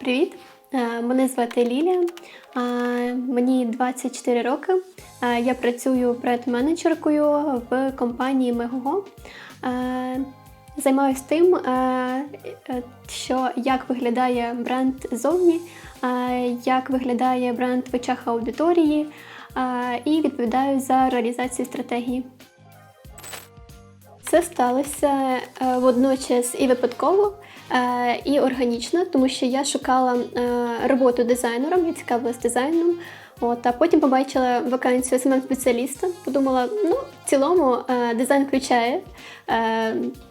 Привіт! Е, Мене звати Лілія. Е, Мені 24 роки. Е, Я працюю бренд-менеджеркою в компанії Мегого. Займаюся тим, що як виглядає бренд зовні, як виглядає бренд в очах аудиторії, і відповідаю за реалізацію стратегії. Це сталося е, водночас і випадково, е, і органічно, тому що я шукала е, роботу дизайнером, я цікавилась дизайном. От, а потім побачила вакансію smm спеціаліста Подумала, ну, в цілому дизайн включає.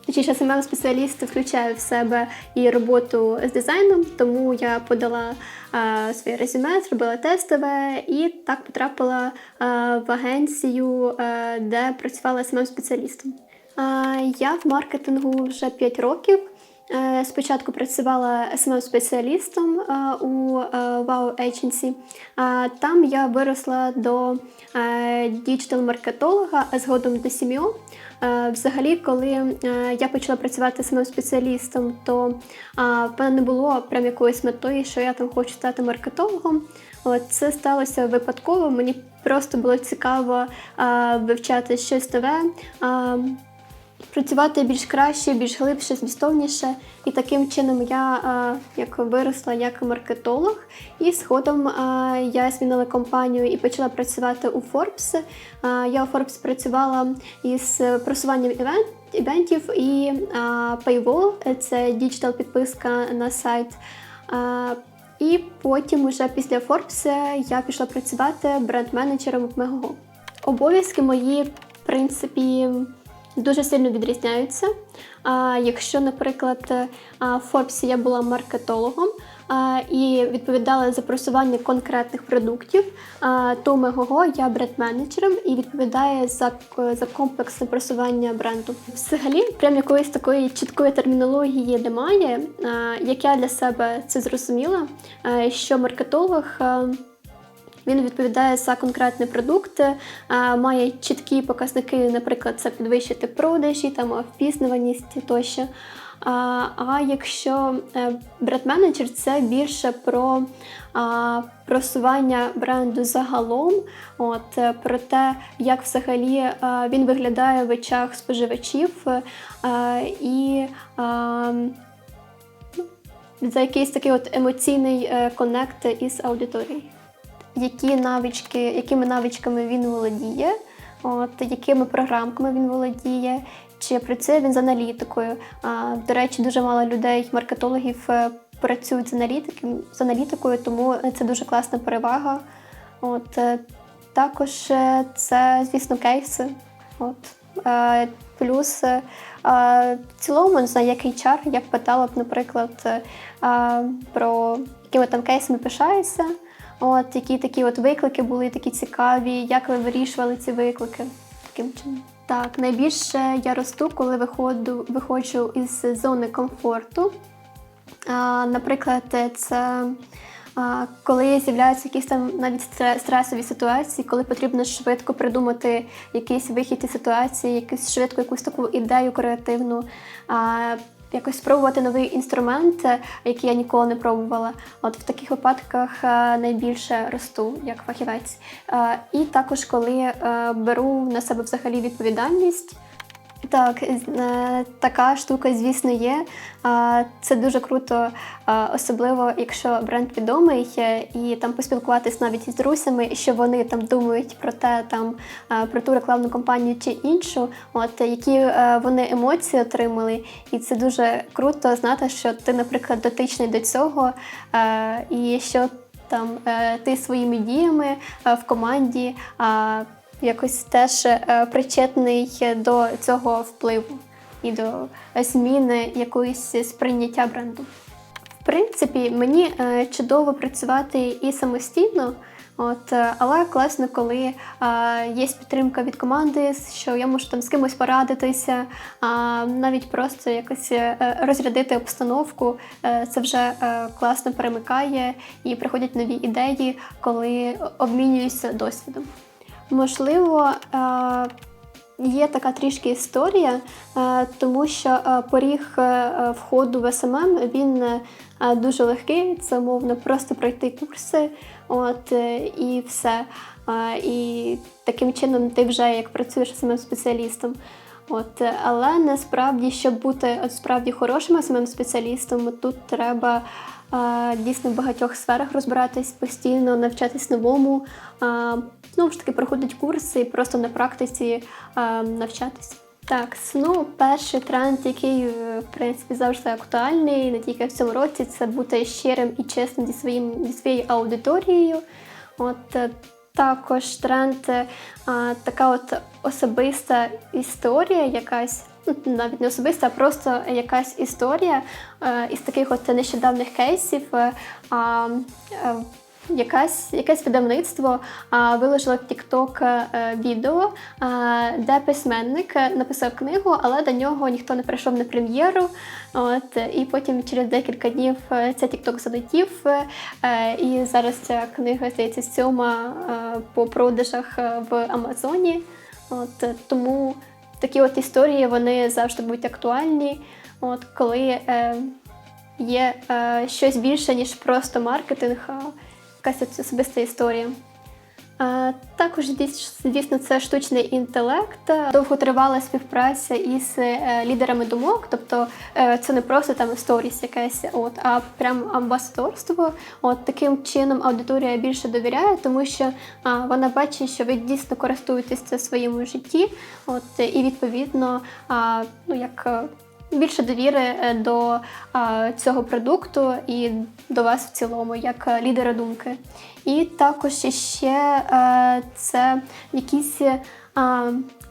Точніше, smm спеціаліст включає в себе і роботу з дизайном, тому я подала своє резюме, зробила тестове і так потрапила в агенцію, де працювала smm спеціалістом Я в маркетингу вже 5 років. Е, Спочатку працювала smm спеціалістом у е, Wow Agency. Там я виросла до діджитал-маркетолога, а згодом до. Е, Взагалі, коли е, я почала працювати smm спеціалістом, то в мене не було прям якоїсь метою, що я там хочу стати маркетологом. Це сталося випадково. Мені просто було цікаво вивчати щось нове. Працювати більш краще, більш глибше, змістовніше. І таким чином я а, як виросла як маркетолог, і згодом а, я змінила компанію і почала працювати у Forbes. А, я у Forbes працювала із просуванням івент, івентів і а, Paywall – це діджитал підписка на сайт. А, і потім, уже після Forbes, я пішла працювати бренд-менеджером в Megogo. Обов'язки мої, в принципі, дуже сильно відрізняються. А, Якщо, наприклад, а, в Forbes я була маркетологом і відповідала за просування конкретних продуктів, то у Megogo я бренд-менеджером і відповідаю за, за комплексне просування бренду. Взагалі, прям якоїсь такої чіткої термінології немає. Як я для себе це зрозуміла, що маркетолог. Він відповідає за конкретний продукт, е, має чіткі показники, наприклад, це підвищити продажі, там впізнаваність тощо. А, а якщо е, бренд-менеджер це більше про просування бренду загалом, от, е, про те, як взагалі він виглядає в очах споживачів і за якийсь такий от емоційний е, коннект із аудиторією які навички, якими навичками він володіє, от, якими програмками він володіє, чи працює він з аналітикою. А, До речі, дуже мало людей, маркетологів е, працюють з аналітиком, з аналітикою, тому це дуже класна перевага. От, е, Також е, це, звісно, кейси. От. Плюс в цілому, не знаю, як HR, я б питала б, наприклад, про якими там кейсами пишаєшся, От які такі от виклики були такі цікаві, як ви вирішували ці виклики таким чином? Так, найбільше я росту, коли виходу, виходжу із зони комфорту. А, Наприклад, це а, коли з'являються якісь там навіть стресові ситуації, коли потрібно швидко придумати якийсь вихід із ситуації, якусь швидко якусь таку ідею креативну. А, якось спробувати новий інструмент, е, який я ніколи не пробувала. От в таких випадках е, найбільше росту як фахівець. Е, і також коли беру на себе взагалі відповідальність. Так, е, така штука, звісно, є. Це дуже круто, особливо якщо бренд відомий, е, і там поспілкуватись навіть із друзями, що вони там думають про те, там про ту рекламну кампанію чи іншу, от які е, вони емоції отримали. І це дуже круто знати, що ти, наприклад, дотичний до цього, і що там ти своїми діями в команді якось теж е, причетний до цього впливу і до зміни якоїсь сприйняття бренду. В принципі, мені е, чудово працювати і самостійно. От, е, але класно, коли а, є підтримка від команди, що я можу там з кимось порадитися, а навіть просто якось розрядити обстановку. Це вже класно перемикає і приходять нові ідеї, коли обмінююся досвідом. Можливо, е, є така трішки історія, е, тому що е, поріг входу в СММ він дуже легкий. Це умовно просто пройти курси, от і все. І таким чином ти вже як працюєш самим спеціалістом. От, але насправді, щоб бути от справді хорошим самим спеціалістом, тут треба е, дійсно в багатьох сферах розбиратись постійно, навчатись новому, е, знову ж таки проходити курси і просто на практиці е, навчатись. Так, ну перший тренд, який е, в принципі завжди актуальний, не тільки в цьому році, це бути щирим і чесним зі своїм зі своєю аудиторією. От е, також тренд а, така от особиста історія, якась. ну, Навіть не особиста, а просто якась історія е, із таких от нещодавних кейсів. а, е, Якась, якесь видавництво а, виложило в TikTok е, відео, а, де письменник е, написав книгу, але до нього ніхто не прийшов на прем'єру. От, і потім через декілька днів е, цей TikTok залетів. І зараз ця книга здається сьома по продажах в Амазоні. От, тому такі от історії вони завжди будуть актуальні. От, коли е, є е, щось більше, ніж просто маркетинг, якась особиста історія. Е, Також дійс- звісно, це штучний інтелект, довготривала співпраця із е, лідерами думок, тобто е, це не просто там сторіс якесь, от, а прям амбасадорство. От таким чином аудиторія більше довіряє, тому що а, вона бачить, що ви дійсно користуєтесь це своєму житті, от і відповідно, а, ну як. Більше довіри е, до цього продукту і до вас в цілому, як е, лідера думки. І також ще е, це якісь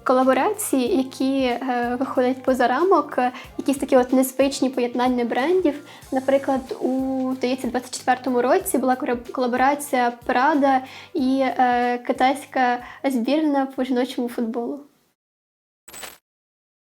колаборації, які виходять поза рамок, якісь такі от незвичні поєднання брендів. Наприклад, у здається, 24-му році була колаборація Прада і китайська збірна по жіночому футболу.